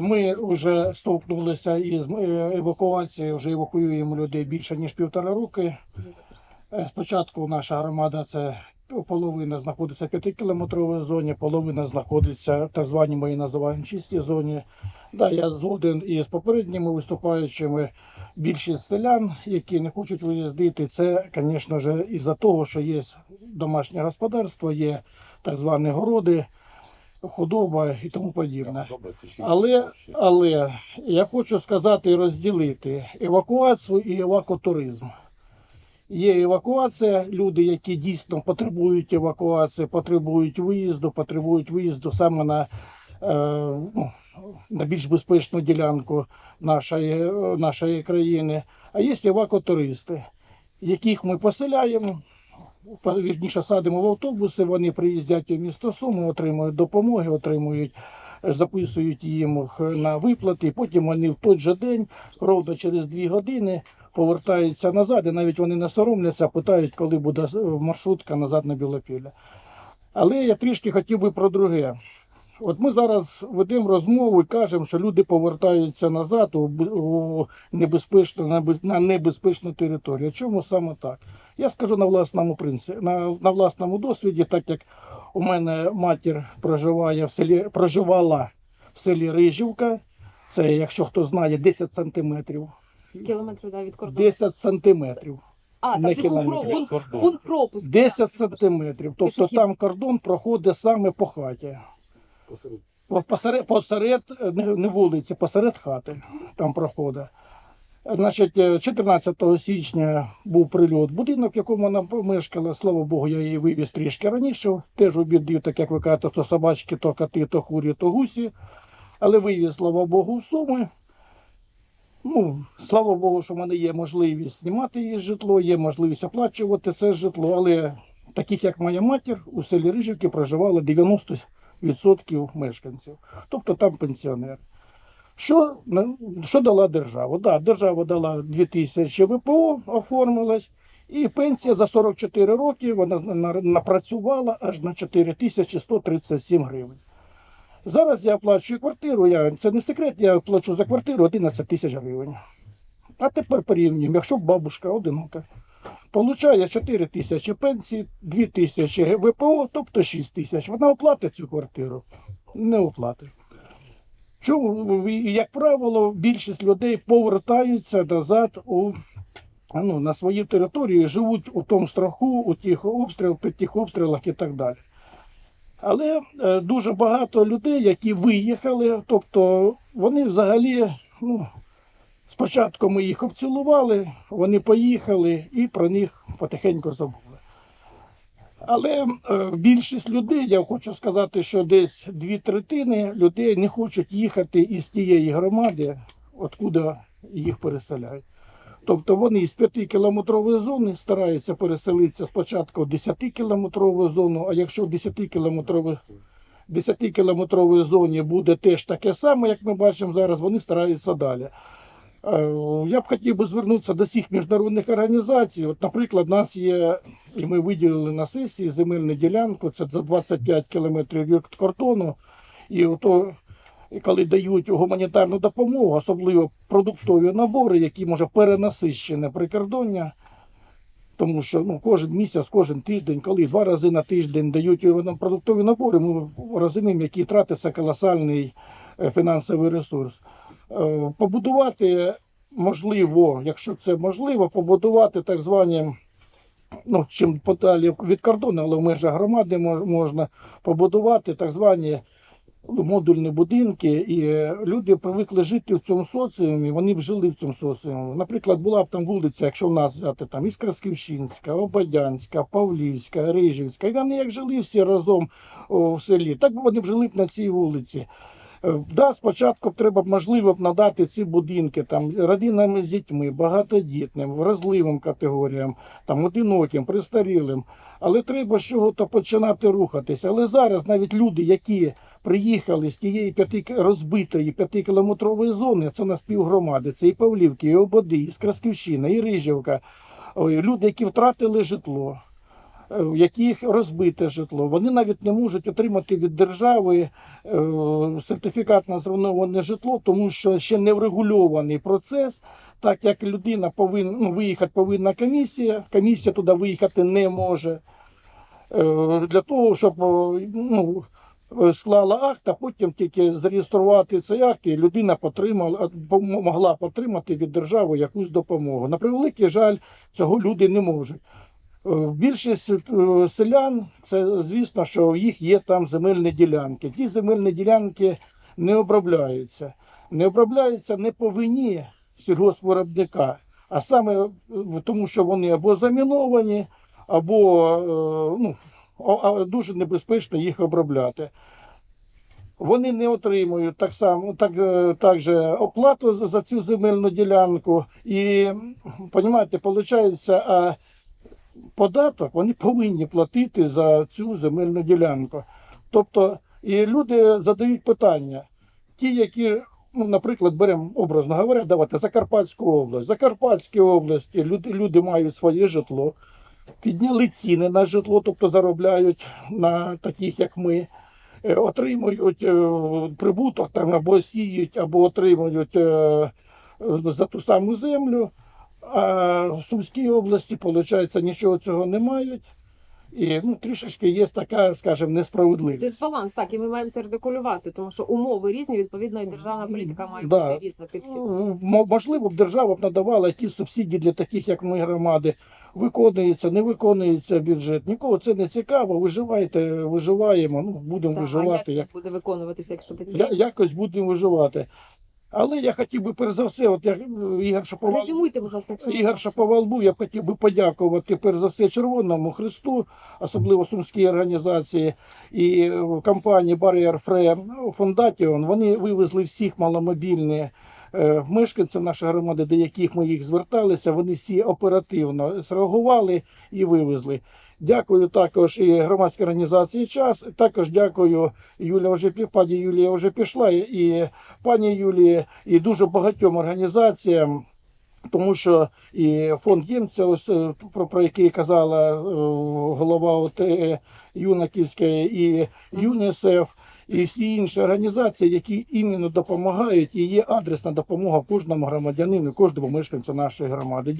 Ми вже стовкнулися із е, евакуацією, вже евакуюємо людей більше ніж півтора роки. Е, Спочатку наша громада це половина знаходиться в 5-кілометровій зоні, половина знаходиться в так званій ми називаємо чистій зоні. Да, я згоден із попередніми виступаючими. Більшість селян, які не хочуть виїздити, це, звісно із-за того, що є домашнє господарство, є так звані городи, худоба і тому подібне. Але, але я хочу сказати і розділити евакуацію і евакотуризм. Є евакуація, люди, які дійсно потребують евакуації, потребують виїзду, потребують виїзду саме на, е, ну, на більш безпечну ділянку нашої, нашої країни. А є евакотуристи, яких ми поселяємо, по- вірніше садимо в автобуси, вони приїздять у місто Суми, отримують допомоги, отримують, е, записують їм на виплати, потім вони в той же день, ровно через дві години, повертаються назад, і навіть вони не соромляться, питають, коли буде е, маршрутка назад на Білопілля. Але я трішки хотів би про друге. От ми зараз ведемо розмову і кажемо, що люди повертаються назад у, небезпечну, на небезпечну територію. Чому саме так? Я скажу на власному принципі, на, на власному досвіді, так як у мене матір проживає в селі, проживала в селі Рижівка. Це, якщо хто знає, 10 сантиметрів. Кілометрів да, від кордону. 10 сантиметрів. А, не кілометрів. пункт, пропуску. 10 сантиметрів. Тобто Пішохід. там кордон проходить саме по хаті. По- Посеред, посеред е, не, вулиці, посеред хати там проходить. Значить, е, 14 січня був прильот будинок, в якому вона мешкала. Слава Богу, я її вивіз трішки раніше. Теж обідів, так як ви кажете, то собачки, то коти, то курі, то гусі. Але вивіз, слава Богу, в суми. Ну, слава Богу, що в мене є можливість знімати її житло, є можливість оплачувати це житло, але таких як моя матір у селі Рижівки проживало 90% мешканців. Тобто там пенсіонер. Що, що дала держава? Да, держава дала 2000 ВПО, оформилась, і пенсія за 44 роки вона напрацювала аж на 4137 гривень. Зараз я оплачую квартиру, я, це не секрет, я плачу за квартиру 11 тисяч гривень. А тепер порівнюємо, якщо бабушка одинока, получає 4 тисячі пенсії, 2 тисячі ВПО, тобто 6 тисяч. Вона оплатить цю квартиру? Не оплатить. Чому, як правило, більшість людей повертаються назад у, ну, на свою територію, живуть у тому страху, у тих обстрілах, при тих обстрілах і так далі. Але е, дуже багато людей, які виїхали, тобто вони взагалі, ну, спочатку ми їх обцілували, вони поїхали і про них потихеньку забули. Але е, більшість людей, я хочу сказати, що десь дві третини людей не хочуть їхати із тієї громади, откуда їх переселяють. Тобто вони з 5-кілометрової зони стараються переселитися спочатку в 10-кілометрову зону, а якщо в 10-кілометровій 10-кілометровій зоні буде теж таке саме, як ми бачимо зараз, вони стараються далі. Е, Я б хотів би звернутися до всіх міжнародних організацій. От, наприклад, у нас є, і ми виділили на сесії земельну ділянку, це за 25 кілометрів від кордону. І ото, коли дають гуманітарну допомогу, особливо продуктові набори, які може перенасищене прикордоння, тому що ну, кожен місяць, кожен тиждень, коли два рази на тиждень дають нам продуктові набори, ми розуміємо, який тратиться колосальний е, фінансовий ресурс. Е, Побудувати можливо, якщо це можливо, побудувати так звані, ну, чим подалі від кордону, але в межах громади можна побудувати так звані ну, модульні будинки, і люди привикли жити в цьому соціумі, вони б жили в цьому соціумі. Наприклад, була б там вулиця, якщо в нас взяти там Іскрасківщинська, Ободянська, Павлівська, Рижівська, і вони як жили всі разом в селі, так вони б жили б на цій вулиці. Е, Да, спочатку треба можливо б надати ці будинки там родинам з дітьми, багатодітним, вразливим категоріям, там одиноким, престарілим. Але треба з чого-то починати рухатися. Але зараз навіть люди, які приїхали з тієї п'яти розбитої п'ятикілометрової зони, це на співгромади, це і Павлівки, і Ободи, і Скрасківщина, і Рижівка. Люди, які втратили житло. Е, в яких розбите житло. Вони навіть не можуть отримати від держави е, сертифікат на зруйноване житло, тому що ще не врегульований процес. Так як людина повинна ну, виїхати повинна комісія, комісія туди виїхати не може. Е, Для того, щоб ну, склала акт, а потім тільки зареєструвати цей акт, і людина потримала, могла отримати від держави якусь допомогу. На превеликий жаль, цього люди не можуть. Е, Більшість е, селян, це звісно, що в їх є там земельні ділянки. Ті земельні ділянки не обробляються. Не обробляються не по вині сільгоспвиробника, а саме е, тому, що вони або заміновані, або ну, дуже небезпечно їх обробляти. Вони не отримують так само так, е, так же оплату за, цю земельну ділянку. І, розумієте, виходить, податок вони повинні платити за цю земельну ділянку. Тобто, і люди задають питання, ті, які, ну, наприклад, беремо образно говоря, давайте Закарпатську область. Закарпатській області люди, люди мають своє житло, підняли ціни на житло, тобто заробляють на таких, як ми. е, Отримують е, прибуток там або сіють, або отримують е, за ту саму землю. А в Сумській області, виходить, нічого цього не мають. І ну, трішечки є така, скажімо, несправедливість. Дисбаланс, так, і ми маємо це редикулювати, тому що умови різні, відповідно, і державна політика має Да. бути різна підхід. Ну, мо- Можливо, б держава б надавала якісь субсидії для таких, як ми, громади. Виконується, не виконується бюджет. Нікого це не цікаво. Виживайте, виживаємо. Ну, будемо Так, а виживати. як Як, буде виконуватися, якщо такі? я, якось будемо виживати. Але я хотів би перш за все, от я е, Ігор Шаповал. Резюмуйте, будь ласка, Ігор Шаповал був, я б хотів би подякувати перш за все Червоному Христу, особливо Сумській організації і е, компанії Barrier Free Фондатіон. Вони вивезли всіх маломобільних мешканців нашої громади, до яких ми їх зверталися. Вони всі оперативно зреагували і вивезли. Дякую також і громадській організації час. Також дякую Юлія вже пані Юлія вже пішла, і пані Юлії, і дуже багатьом організаціям. Тому що і фонд Ємця, ось е, про, про який казала е, голова от, е, Юнаківської, і ЮНІСЕФ, і всі інші організації, які іменно допомагають, і є адресна допомога кожному громадянину, кожному мешканцю нашої громади.